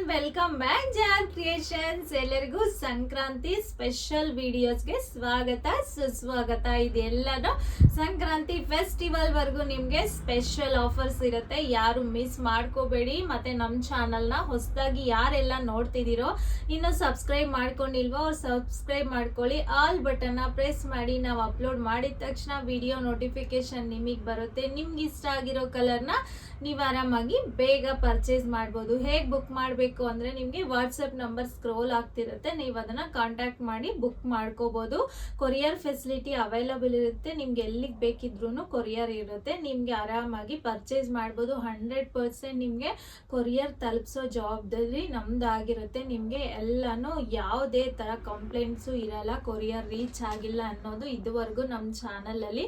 Everyone welcome back John creations ಎಲ್ಲರಿಗೂ Sankranti special ವಿಡಿಯೋಸ್ಗೆ ಸ್ವಾಗತ, ಸುಸ್ವಾಗತ. ಇದೆಲ್ಲನೂ ಸಂಕ್ರಾಂತಿ ಫೆಸ್ಟಿವಲ್ ನಿಮಗೆ ನಿಮ್ಗೆ ಸ್ಪೆಷಲ್ ಆಫರ್ಸ್ ಇರುತ್ತೆ. ಯಾರು ಮಿಸ್ ಮಾಡ್ಕೋಬೇಡಿ. ಮತ್ತೆ ನಮ್ಮ ಚಾನಲ್ನ ಹೊಸದಾಗಿ ಯಾರೆಲ್ಲ ನೋಡ್ತಿದ್ದೀರೋ, ಇನ್ನೂ ಸಬ್ಸ್ಕ್ರೈಬ್ ಮಾಡ್ಕೊಂಡಿಲ್ವೋ, ಅವ್ರು ಸಬ್ಸ್ಕ್ರೈಬ್ ಮಾಡ್ಕೊಳ್ಳಿ. ಆಲ್ ಬಟನ್ನ ಪ್ರೆಸ್ ಮಾಡಿ. ನಾವು ಅಪ್ಲೋಡ್ ಮಾಡಿದ ತಕ್ಷಣ ವಿಡಿಯೋ ನೋಟಿಫಿಕೇಶನ್ ನಿಮಗೆ ಬರುತ್ತೆ. ನಿಮ್ಗೆ ಇಷ್ಟ ಆಗಿರೋ ಕಲರ್ನ ನೀವು ಆರಾಮಾಗಿ ಬೇಗ ಪರ್ಚೇಸ್ ಮಾಡ್ಬೋದು. ಹೇಗೆ ಬುಕ್ ಮಾಡಬೇಕು ಅಂದರೆ ನಿಮಗೆ ವಾಟ್ಸಪ್ ನಂಬರ್ ಸ್ಕ್ರೋಲ್ ಆಗ್ತಿರುತ್ತೆ. ನೀವು ಅದನ್ನ ಕಾಂಟ್ಯಾಕ್ಟ್ ಮಾಡಿ ಬುಕ್ ಮಾಡ್ಕೋಬೋದು. ಕೊರಿಯರ್ ಫೆಸಿಲಿಟಿ ಅವೈಲಬಲ್ ಇರುತ್ತೆ. ನಿಮ್ಗೆ ಎಲ್ಲಿಗೆ ಬೇಕಿದ್ರೂ ಕೊರಿಯರ್ ಇರುತ್ತೆ. ನಿಮಗೆ ಆರಾಮಾಗಿ ಪರ್ಚೇಸ್ ಮಾಡ್ಬೋದು. ಹಂಡ್ರೆಡ್ ಪರ್ಸೆಂಟ್ ನಿಮಗೆ ಕೊರಿಯರ್ ತಲುಪಿಸೋ ಜವಾಬ್ದಾರಿ ನಮ್ದಾಗಿರುತ್ತೆ. ನಿಮಗೆ ಎಲ್ಲನೂ ಯಾವುದೇ ಥರ ಕಂಪ್ಲೇಂಟ್ಸು ಇರಲ್ಲ. ಕೊರಿಯರ್ ರೀಚ್ ಆಗಿಲ್ಲ ಅನ್ನೋದು ಇದುವರೆಗೂ ನಮ್ಮ ಚಾನಲಲ್ಲಿ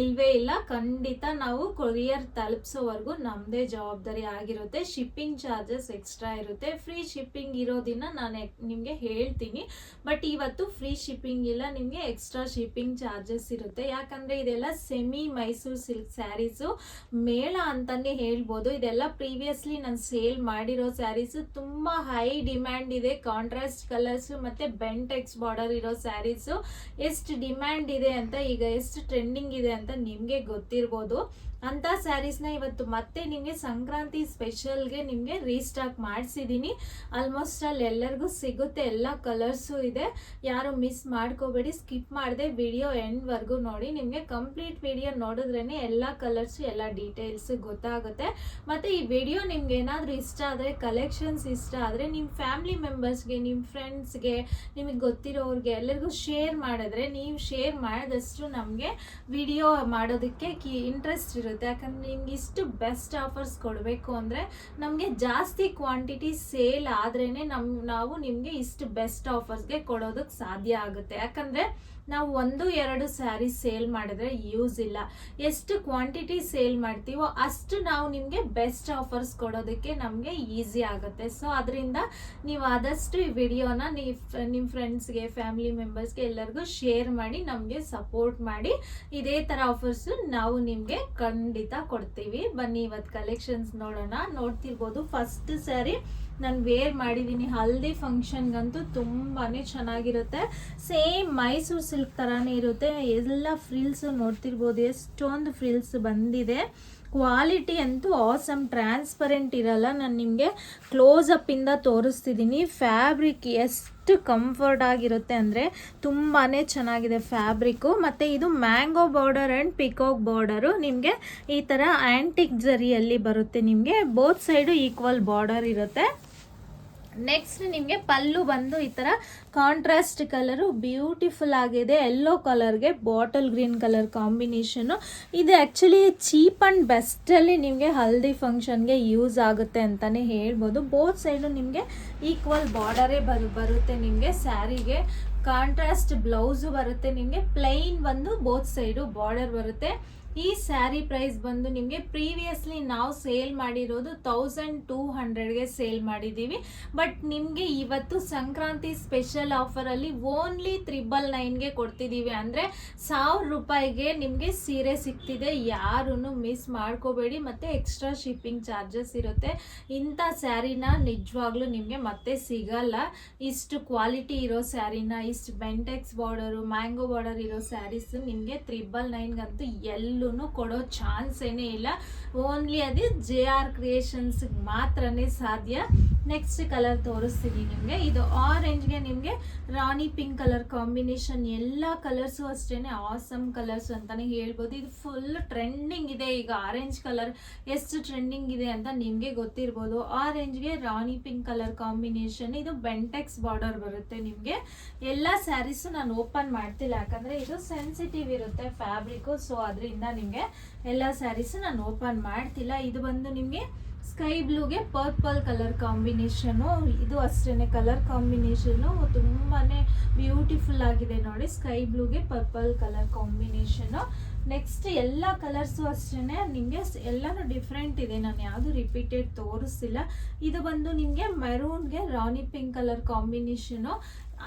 ಇಲ್ವೇ ಇಲ್ಲ. ಖಂಡಿತ ನಾವು ಕೊರಿಯರ್ ತಲುಪಿಸೋವರೆಗೂ ನಮ್ಮದೇ ಜವಾಬ್ದಾರಿ ಆಗಿರುತ್ತೆ. ಶಿಪ್ಪಿಂಗ್ ಚಾರ್ಜಸ್ ಎಕ್ಸ್ಟ್ರಾ ಇರುತ್ತೆ ಫ್ರೀ ಶಿಪ್ಪಿಂಗ್ ಇರೋದಿನ ನಾನು ನಿಮಗೆ ಹೇಳ್ತೀನಿ. ಬಟ್ ಇವತ್ತು ಫ್ರೀ ಶಿಪ್ಪಿಂಗ್ ಇಲ್ಲ, ನಿಮಗೆ ಎಕ್ಸ್ಟ್ರಾ ಶಿಪ್ಪಿಂಗ್ ಚಾರ್ಜಸ್ ಇರುತ್ತೆ. ಯಾಕಂದರೆ ಇದೆಲ್ಲ ಸೆಮಿ ಮೈಸೂರು ಸಿಲ್ಕ್ ಸ್ಯಾರೀಸು ಮೇಳ ಅಂತಲೇ ಹೇಳ್ಬೋದು. ಇದೆಲ್ಲ ಪ್ರೀವಿಯಸ್ಲಿ ನಾನು ಸೇಲ್ ಮಾಡಿರೋ ಸ್ಯಾರೀಸು ತುಂಬ ಹೈ ಡಿಮ್ಯಾಂಡ್ ಇದೆ. ಕಾಂಟ್ರಾಸ್ಟ್ ಕಲರ್ಸು ಮತ್ತು ಬೆಂಟೆಕ್ಸ್ ಬಾರ್ಡರ್ ಇರೋ ಸ್ಯಾರೀಸು ಎಷ್ಟು ಡಿಮ್ಯಾಂಡ್ ಇದೆ ಅಂತ ಈಗ ಎಷ್ಟು ಟ್ರೆಂಡಿಂಗ್ ಇದೆ ಅಂತ ನಿಮಗೆ ಗೊತ್ತಿರ್ಬೋದು. ಅಂಥ ಸ್ಯಾರೀಸ್ನ ಇವತ್ತು ಮತ್ತೆ ನಿಮಗೆ ಸಂಕ್ರಾಂತಿ ಸ್ಪೆಷಲ್ಗೆ ನಿಮಗೆ ರೀಸ್ಟಾಕ್ ಮಾಡಿಸಿದ್ದೀನಿ ಆಲ್ಮೋಸ್ಟ್ ಅಲ್ಲಿ ಎಲ್ಲರಿಗೂ ಸಿಗುತ್ತೆ, ಎಲ್ಲ ಕಲರ್ಸು ಇದೆ. ಯಾರು ಮಿಸ್ ಮಾಡ್ಕೋಬೇಡಿ ಸ್ಕಿಪ್ ಮಾಡದೆ ವಿಡಿಯೋ ಎಂಡ್ವರೆಗೂ ನೋಡಿ. ನಿಮಗೆ ಕಂಪ್ಲೀಟ್ ವಿಡಿಯೋ ನೋಡಿದ್ರೇ ಎಲ್ಲ ಕಲರ್ಸು ಎಲ್ಲ ಡೀಟೇಲ್ಸು ಗೊತ್ತಾಗುತ್ತೆ. ಮತ್ತು ಈ ವಿಡಿಯೋ ನಿಮ್ಗೆ ಏನಾದರೂ ಇಷ್ಟ ಆದರೆ ಕಲೆಕ್ಷನ್ಸ್ ಇಷ್ಟ ಆದರೆ ನಿಮ್ಮ ಫ್ಯಾಮಿಲಿ ಮೆಂಬರ್ಸ್ಗೆ ನಿಮ್ಮ ಫ್ರೆಂಡ್ಸ್ಗೆ ನಿಮಗೆ ಗೊತ್ತಿರೋರಿಗೆ ಎಲ್ಲರಿಗೂ ಶೇರ್ ಮಾಡಿದ್ರೆ, ನೀವು ಶೇರ್ ಮಾಡಿದಷ್ಟು ನಮಗೆ ವಿಡಿಯೋ ಮಾಡೋದಕ್ಕೆ ಕಿ ಇಂಟ್ರೆಸ್ಟ್ ಇರುತ್ತೆ. ಯಾಕಂದ್ರೆ ನಿಮ್ಗೆ ಇಷ್ಟು ಬೆಸ್ಟ್ ಆಫರ್ಸ್ ಕೊಡಬೇಕು ಅಂದರೆ ನಮಗೆ ಜಾಸ್ತಿ ಕ್ವಾಂಟಿಟಿ ಸೇಲ್ ಆದ್ರೇನೆ ನಮ್ ನಾವು ನಿಮಗೆ ಇಷ್ಟು ಬೆಸ್ಟ್ ಆಫರ್ಸ್ಗೆ ಕೊಡೋದಕ್ಕೆ ಸಾಧ್ಯ ಆಗುತ್ತೆ. ಯಾಕಂದರೆ ನಾವು ಒಂದು, ಎರಡು ಸ್ಯಾರಿ ಸೇಲ್ ಮಾಡಿದ್ರೆ ಯೂಸ್ ಇಲ್ಲ. ಎಷ್ಟು ಕ್ವಾಂಟಿಟಿ ಸೇಲ್ ಮಾಡ್ತೀವೋ ಅಷ್ಟು ನಾವು ನಿಮಗೆ ಬೆಸ್ಟ್ ಆಫರ್ಸ್ ಕೊಡೋದಕ್ಕೆ ನಮಗೆ ಈಸಿ ಆಗುತ್ತೆ. ಸೊ, ಅದರಿಂದ ನೀವು ಆದಷ್ಟು ಈ ವಿಡಿಯೋನ ನೀವು ನಿಮ್ಮ ಫ್ರೆಂಡ್ಸ್ಗೆ, ಫ್ಯಾಮಿಲಿ ಮೆಂಬರ್ಸ್ಗೆ ಎಲ್ಲರಿಗೂ ಶೇರ್ ಮಾಡಿ, ನಮಗೆ ಸಪೋರ್ಟ್ ಮಾಡಿ. ಇದೇ ಥರ ಆಫರ್ಸು ನಾವು ನಿಮಗೆ ಖಂಡಿತ ಕೊಡ್ತೀವಿ. ಬನ್ನಿ, ಇವತ್ತು ಕಲೆಕ್ಷನ್ಸ್ ನೋಡೋಣ. ನೋಡ್ತಿರ್ಬೋದು ಫಸ್ಟ್ ಸ್ಯಾರಿ. ನಾನು ವೇರ್ ಮಾಡಿದ್ದೀನಿ ಹಲ್ದಿ ಫಂಕ್ಷನ್ಗಂತೂ ತುಂಬಾ ಚೆನ್ನಾಗಿರುತ್ತೆ. ಸೇಮ್ ಮೈಸೂರು ಸಿಲ್ಕ್ ಥರನೇ ಇರುತ್ತೆ. ಎಲ್ಲ ಫ್ರಿಲ್ಸು ನೋಡ್ತಿರ್ಬೋದು, ಎಷ್ಟೊಂದು ಫ್ರಿಲ್ಸ್ ಬಂದಿದೆ. ಕ್ವಾಲಿಟಿ ಅಂತೂ ಆಸಮ್ ಟ್ರಾನ್ಸ್ಪರೆಂಟ್ ಇರಲ್ಲ. ನಾನು ನಿಮಗೆ ಕ್ಲೋಸಪ್ಪಿಂದ ತೋರಿಸ್ತಿದ್ದೀನಿ ಫ್ಯಾಬ್ರಿಕ್ ಎಷ್ಟು ಕಂಫರ್ಟ್ ಆಗಿರುತ್ತೆ ಅಂದರೆ ತುಂಬಾ ಚೆನ್ನಾಗಿದೆ ಫ್ಯಾಬ್ರಿಕ್ಕು ಮತ್ತು ಇದು mango border and peacock border ನಿಮಗೆ ಈ ಥರ ಆ್ಯಂಟಿಕ್ ಜರಿಯಲ್ಲಿ ಬರುತ್ತೆ. ನಿಮಗೆ ಬೋತ್ ಸೈಡು ಈಕ್ವಲ್ ಬಾರ್ಡರ್ ಇರುತ್ತೆ. ನೆಕ್ಸ್ಟ್ ನಿಮಗೆ ಪಲ್ಲು ಬಂದು ಈ ಥರ ಕಾಂಟ್ರಾಸ್ಟ್ ಕಲರು ಬ್ಯೂಟಿಫುಲ್ ಆಗಿದೆ. ಎಲ್ಲೋ ಕಲರ್ಗೆ ಬಾಟಲ್ ಗ್ರೀನ್ ಕಲರ್ ಕಾಂಬಿನೇಷನು ಇದು ಆ್ಯಕ್ಚುಲಿ ಚೀಪ್ ಆ್ಯಂಡ್ ಬೆಸ್ಟಲ್ಲಿ ನಿಮಗೆ ಹಲ್ದಿ ಫಂಕ್ಷನ್ಗೆ ಯೂಸ್ ಆಗುತ್ತೆ ಅಂತಲೇ ಹೇಳ್ಬೋದು. ಬೋತ್ ಸೈಡು ನಿಮಗೆ ಈಕ್ವಲ್ ಬಾರ್ಡರೇ ಬರು, ಬರುತ್ತೆ ನಿಮಗೆ ಸ್ಯಾರಿಗೆ ಕಾಂಟ್ರಾಸ್ಟ್ ಬ್ಲೌಸು ಬರುತ್ತೆ ನಿಮಗೆ ಪ್ಲೈನ್ ಬಂದು ಬೋತ್ ಸೈಡು ಬಾರ್ಡರ್ ಬರುತ್ತೆ. ಈ ಸ್ಯಾರಿ ಪ್ರೈಸ್ ಬಂದು ನಿಮಗೆ ಪ್ರೀವಿಯಸ್ಲಿ ನಾವು ಸೇಲ್ ಮಾಡಿರೋದು ತೌಸಂಡ್ ಟೂ ಹಂಡ್ರೆಡ್ಗೆ ಸೇಲ್ ಮಾಡಿದ್ದೀವಿ. ಬಟ್ ನಿಮಗೆ ಇವತ್ತು ಸಂಕ್ರಾಂತಿ ಸ್ಪೆಷಲ್ ಆಫರಲ್ಲಿ ಓನ್ಲಿ ತ್ರಿಬಲ್ ನೈನ್ಗೆ ಕೊಡ್ತಿದ್ದೀವಿ ಅಂದರೆ ಸಾವಿರ ರೂಪಾಯಿಗೆ ನಿಮಗೆ ಸೀರೆ ಸಿಗ್ತಿದೆ. ಯಾರೂ ಮಿಸ್ ಮಾಡ್ಕೋಬೇಡಿ. ಮತ್ತು ಎಕ್ಸ್ಟ್ರಾ ಶಿಪ್ಪಿಂಗ್ ಚಾರ್ಜಸ್ ಇರುತ್ತೆ. ಇಂಥ ಸ್ಯಾರಿನ ನಿಜವಾಗ್ಲೂ ನಿಮಗೆ ಮತ್ತೆ ಸಿಗಲ್ಲ. ಇಷ್ಟು ಕ್ವಾಲಿಟಿ ಇರೋ ಸ್ಯಾರಿನ, ಇಷ್ಟು ಬೆಂಟೆಕ್ಸ್ ಬಾರ್ಡರು ಮ್ಯಾಂಗೋ ಬಾರ್ಡರ್ ಇರೋ ಸ್ಯಾರೀಸ್ ನಿಮಗೆ ತ್ರಿಬಲ್ ನೈನ್ಗಂತೂ ಎಲ್ಲೂ ಕೊಡೋ ಚಾನ್ಸ್ ಏನೇ ಇಲ್ಲ. ಓನ್ಲಿ ಅದೇ ಜೆ ಆರ್ ಕ್ರಿಯೇಷನ್ಸ್ಗೆ ಮಾತ್ರನೇ ಸಾಧ್ಯ. ನೆಕ್ಸ್ಟ್ ಕಲರ್ ತೋರಿಸ್ತೀನಿ ನಿಮಗೆ. ಇದು ಆರೆಂಜ್ಗೆ ನಿಮಗೆ ರಾಣಿ ಪಿಂಕ್ ಕಲರ್ ಕಾಂಬಿನೇಷನ್ ಎಲ್ಲ ಕಲರ್ಸು ಅಷ್ಟೇ ಆಸಮ್ ಕಲರ್ಸ್ ಅಂತಲೇ ಹೇಳ್ಬೋದು. ಇದು ಫುಲ್ ಟ್ರೆಂಡಿಂಗ್ ಇದೆ. ಈಗ ಆರೆಂಜ್ ಕಲರ್ ಎಷ್ಟು ಟ್ರೆಂಡಿಂಗ್ ಇದೆ ಅಂತ ನಿಮಗೆ ಗೊತ್ತಿರ್ಬೋದು. ಆರೆಂಜ್ಗೆ ರಾಣಿ ಪಿಂಕ್ ಕಲರ್ ಕಾಂಬಿನೇಷನ್ ಇದು ಬೆಂಟೆಕ್ಸ್ ಬಾರ್ಡರ್ ಬರುತ್ತೆ ನಿಮಗೆ. ಎಲ್ಲ ಸ್ಯಾರೀಸು ನಾನು ಓಪನ್ ಮಾಡ್ತಿಲ್ಲ. ಯಾಕಂದರೆ ಇದು ಸೆನ್ಸಿಟಿವ್ ಇರುತ್ತೆ ಫ್ಯಾಬ್ರಿಕ್ಕು ಸೊ ಅದರಿಂದ ನಿಮಗೆ ಎಲ್ಲ ಸ್ಯಾರೀಸು ನಾನು ಓಪನ್ ಮಾಡ್ತಿಲ್ಲ. ಇದು ಬಂದು ನಿಮಗೆ ಸ್ಕೈ ಬ್ಲೂಗೆ ಪರ್ಪಲ್ ಕಲರ್ ಕಾಂಬಿನೇಷನು ಇದು ಅಷ್ಟೇ ಕಲರ್ ಕಾಂಬಿನೇಷನು ತುಂಬಾ ಬ್ಯೂಟಿಫುಲ್ ಆಗಿದೆ ನೋಡಿ. ಸ್ಕೈ ಬ್ಲೂಗೆ ಪರ್ಪಲ್ ಕಲರ್ ಕಾಂಬಿನೇಷನು ನೆಕ್ಸ್ಟ್ ಎಲ್ಲ ಕಲರ್ಸು ಅಷ್ಟೇ ನಿಮಗೆ ಎಲ್ಲನೂ ಡಿಫ್ರೆಂಟ್ ಇದೆ. ನಾನು ಯಾವುದು ರಿಪೀಟೆಡ್ ತೋರಿಸಿಲ್ಲ. ಇದು ಬಂದು ನಿಮಗೆ ಮೆರೂನ್ಗೆ ರಾಣಿ ಪಿಂಕ್ ಕಲರ್ ಕಾಂಬಿನೇಷನು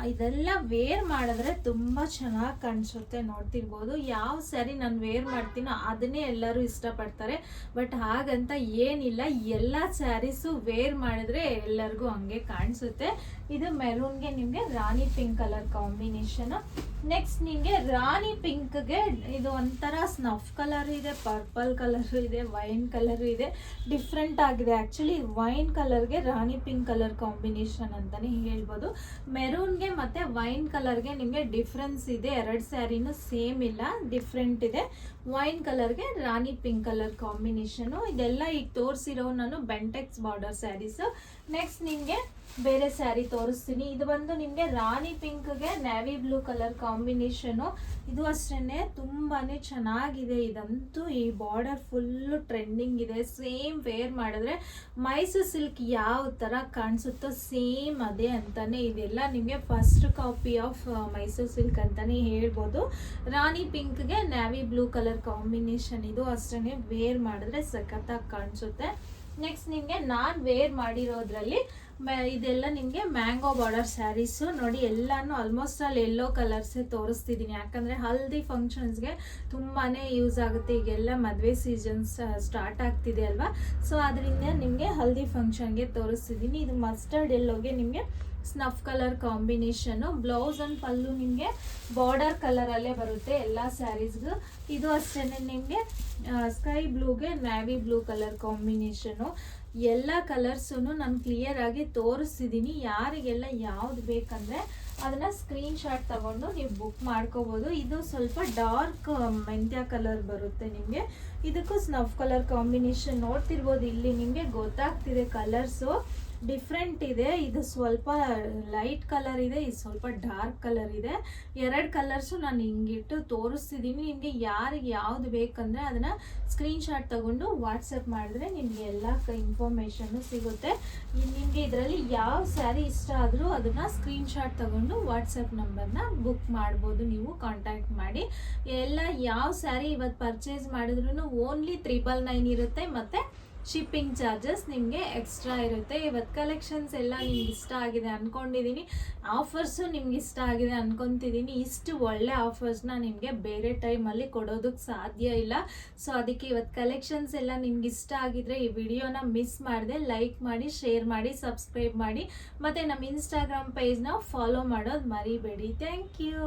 ಇದೆಲ್ಲ ವೇರ್ ಮಾಡಿದ್ರೆ ತುಂಬ ಚೆನ್ನಾಗಿ ಕಾಣಿಸುತ್ತೆ ನೋಡ್ತಿರ್ಬೋದು. ಯಾವ ಸ್ಯಾರಿ ನಾನು ವೇರ್ ಮಾಡ್ತೀನೋ ಅದನ್ನೇ ಎಲ್ಲರೂ ಇಷ್ಟಪಡ್ತಾರೆ. ಬಟ್ ಹಾಗಂತ ಏನಿಲ್ಲ. ಎಲ್ಲ ಸ್ಯಾರೀಸು ವೇರ್ ಮಾಡಿದ್ರೆ ಎಲ್ಲರಿಗೂ ಹಂಗೆ ಕಾಣಿಸುತ್ತೆ. ಇದು ಮೆರೂನ್ಗೆ ನಿಮಗೆ rani pink colour combination next ನಿಮಗೆ ರಾಣಿ ಪಿಂಕ್ಗೆ ಇದು ಒಂಥರ ಸ್ನಫ್ ಕಲರ್ ಇದೆ ಪರ್ಪಲ್ ಕಲರ್ ಇದೆ ವೈನ್ ಕಲರ್ ಇದೆ. ಡಿಫ್ರೆಂಟ್ ಆಗಿದೆ. ಆ್ಯಕ್ಚುಲಿ ವೈನ್ ಕಲರ್ಗೆ ರಾಣಿ ಪಿಂಕ್ ಕಲರ್ ಕಾಂಬಿನೇಷನ್ ಅಂತಲೇ ಹೇಳ್ಬೋದು. ಮೆರೂನ್ಗೆ ಮತ್ತು ವೈನ್ ಕಲರ್ಗೆ ನಿಮಗೆ ಡಿಫ್ರೆನ್ಸ್ ಇದೆ. ಎರಡು ಸ್ಯಾರಿನೂ ಸೇಮ್ ಇಲ್ಲ ಡಿಫ್ರೆಂಟ್ ಇದೆ. ವೈನ್ ಕಲರ್ಗೆ, ರಾಣಿ ಪಿಂಕ್ ಕಲರ್ ಕಾಂಬಿನೇಷನು. ಇದೆಲ್ಲ ಈಗ ತೋರಿಸಿರೋ ನಾನು ಬೆಂಟೆಕ್ಸ್ ಬಾರ್ಡರ್ ಸ್ಯಾರೀಸು. ನೆಕ್ಸ್ಟ್ ನಿಮಗೆ ಬೇರೆ ಸ್ಯಾರಿ ತೋರಿಸ್ತೀನಿ. ಇದು ಬಂದು ನಿಮಗೆ ರಾಣಿ ಪಿಂಕ್ಗೆ ನ್ಯಾವಿ ಬ್ಲೂ ಕಲರ್ ಕಾಂಬಿನೇಷನು. ಇದು ಅಷ್ಟೇ ತುಂಬಾ ಚೆನ್ನಾಗಿದೆ. ಇದಂತೂ ಈ ಬಾರ್ಡರ್ ಫುಲ್ಲು ಟ್ರೆಂಡಿಂಗ್ ಇದೆ. ಸೇಮ್ ವೇರ್ ಮಾಡಿದ್ರೆ ಮೈಸೂರು ಸಿಲ್ಕ್ ಯಾವ ಥರ ಕಾಣಿಸುತ್ತೋ ಸೇಮ್ ಅದೇ ಅಂತಾನೆ ಇದೆಲ್ಲ ನಿಮಗೆ first copy of Mysore silk ಅಂತಾನೆ ಹೇಳ್ಬೋದು. ರಾಣಿ ಪಿಂಕ್ಗೆ ನ್ಯಾವಿ ಬ್ಲೂ ಕಲರ್ ಕಾಂಬಿನೇಷನ್ ಇದು ಅಷ್ಟೇ ವೇರ್ ಮಾಡಿದ್ರೆ ಸಖತ್ತಾಗಿ ಕಾಣಿಸುತ್ತೆ. ನೆಕ್ಸ್ಟ್ ನಿಮಗೆ ನಾನು ವೇರ್ ಮಾಡಿರೋದ್ರಲ್ಲಿ ಇದೆಲ್ಲ ನಿಮಗೆ ಮ್ಯಾಂಗೋ ಬಾರ್ಡರ್ ಸ್ಯಾರೀಸು. ನೋಡಿ, ಎಲ್ಲಾನು ಆಲ್ಮೋಸ್ಟ್ ಅಲ್ಲಿ ಎಲ್ಲೋ ಕಲರ್ಸೇ ತೋರಿಸ್ತಿದ್ದೀನಿ ಯಾಕಂದರೆ ಹಲ್ದಿ ಫಂಕ್ಷನ್ಸ್ಗೆ ತುಂಬಾ ಯೂಸ್ ಆಗುತ್ತೆ. ಈಗೆಲ್ಲ ಮದುವೆ ಸೀಸನ್ಸ್ ಸ್ಟಾರ್ಟ್ ಆಗ್ತಿದೆ ಅಲ್ವಾ? ಸೊ ಅದರಿಂದ ನಿಮಗೆ ಹಲ್ದಿ ಫಂಕ್ಷನ್ಗೆ ತೋರಿಸ್ತಿದ್ದೀನಿ ಇದು ಮಸ್ಟರ್ಡ್ ಎಲ್ಲೋಗೆ ನಿಮಗೆ snuff colour combination blouse and pallu ನಿಮಗೆ ಬಾರ್ಡರ್ ಕಲರಲ್ಲೇ ಬರುತ್ತೆ ಎಲ್ಲ ಸ್ಯಾರೀಸ್ಗೂ ಇದು ಅಷ್ಟೇ ನಿಮಗೆ ಸ್ಕೈ ಬ್ಲೂಗೆ ನ್ಯಾವಿ ಬ್ಲೂ ಕಲರ್ ಕಾಂಬಿನೇಷನು ಎಲ್ಲ ಕಲರ್ಸೂ ನಾನು ಕ್ಲಿಯರ್ ಆಗಿ ತೋರಿಸ್ತಿದ್ದೀನಿ ಯಾರಿಗೆಲ್ಲ ಯಾವ್ದು ಬೇಕಂದರೆ ಅದನ್ನು ಸ್ಕ್ರೀನ್ ಶಾಟ್ ತಗೊಂಡು ನೀವು ಬುಕ್ ಮಾಡ್ಕೋಬೋದು. ಇದು ಸ್ವಲ್ಪ ಡಾರ್ಕ್ ಮೆಂತ್ಯ ಕಲರ್ ಬರುತ್ತೆ ನಿಮಗೆ. ಇದಕ್ಕೂ ಸ್ನಫ್ ಕಲರ್ ಕಾಂಬಿನೇಷನ್ ನೋಡ್ತಿರ್ಬೋದು. ಇಲ್ಲಿ ನಿಮಗೆ ಗೊತ್ತಾಗ್ತಿದೆ ಕಲರ್ಸು ಡಿಫ್ರೆಂಟ್ ಇದೆ. ಇದು ಸ್ವಲ್ಪ ಲೈಟ್ ಕಲರ್ ಇದೆ, ಇದು ಸ್ವಲ್ಪ ಡಾರ್ಕ್ ಕಲರ್ ಇದೆ. ಎರಡು ಕಲರ್ಸು ನಾನು ಹಿಂಗಿಟ್ಟು ತೋರಿಸ್ತಿದ್ದೀನಿ ನಿಮಗೆ ಯಾರಿಗೆ ಯಾವ್ದು ಬೇಕಂದರೆ ಅದನ್ನು ಸ್ಕ್ರೀನ್ಶಾಟ್ ತಗೊಂಡು ವಾಟ್ಸಪ್ ಮಾಡಿದ್ರೆ ನಿಮಗೆ ಎಲ್ಲ ಇನ್ಫಾರ್ಮೇಷನ್ನು ಸಿಗುತ್ತೆ. ನಿಮಗೆ ಇದರಲ್ಲಿ ಯಾವ ಸ್ಯಾರಿ ಇಷ್ಟ ಆದರೂ ಅದನ್ನು ಸ್ಕ್ರೀನ್ಶಾಟ್ ತಗೊಂಡು ವಾಟ್ಸಪ್ ನಂಬರ್ನ ಬುಕ್ ಮಾಡ್ಬೋದು. ನೀವು ಕಾಂಟ್ಯಾಕ್ಟ್ ಮಾಡಿ. ಎಲ್ಲ ಯಾವ ಸ್ಯಾರಿ ಇವತ್ತು ಪರ್ಚೇಸ್ ಮಾಡಿದ್ರೂ ಓನ್ಲಿ ತ್ರಿಬಲ್ ನೈನ್ ಇರುತ್ತೆ. ಮತ್ತು ಶಿಪ್ಪಿಂಗ್ ಚಾರ್ಜಸ್ ನಿಮಗೆ ಎಕ್ಸ್ಟ್ರಾ ಇರುತ್ತೆ. ಇವತ್ತು ಕಲೆಕ್ಷನ್ಸ್ ಎಲ್ಲ ನಿಮ್ಗೆ ಇಷ್ಟ ಆಗಿದೆ ಅಂದ್ಕೊಂಡಿದ್ದೀನಿ ಆಫರ್ಸು ನಿಮ್ಗೆ ಇಷ್ಟ ಆಗಿದೆ ಅಂದ್ಕೊತಿದ್ದೀನಿ ಇಷ್ಟು ಒಳ್ಳೆ ಆಫರ್ಸ್ನ ನಿಮಗೆ ಬೇರೆ ಟೈಮಲ್ಲಿ ಕೊಡೋದಕ್ಕೆ ಸಾಧ್ಯ ಇಲ್ಲ. ಸೊ ಅದಕ್ಕೆ ಇವತ್ತು ಕಲೆಕ್ಷನ್ಸ್ ಎಲ್ಲ ನಿಮ್ಗೆ ಇಷ್ಟ ಆಗಿದ್ರೆ ಈ ವಿಡಿಯೋನ ಮಿಸ್ ಮಾಡಿದೆ ಲೈಕ್ ಮಾಡಿ ಶೇರ್ ಮಾಡಿ ಸಬ್ಸ್ಕ್ರೈಬ್ ಮಾಡಿ. ಮತ್ತು ನಮ್ಮ ಇನ್ಸ್ಟಾಗ್ರಾಮ್ ಪೇಜ್ನ ಫಾಲೋ ಮಾಡೋದು ಮರಿಬೇಡಿ. Thank you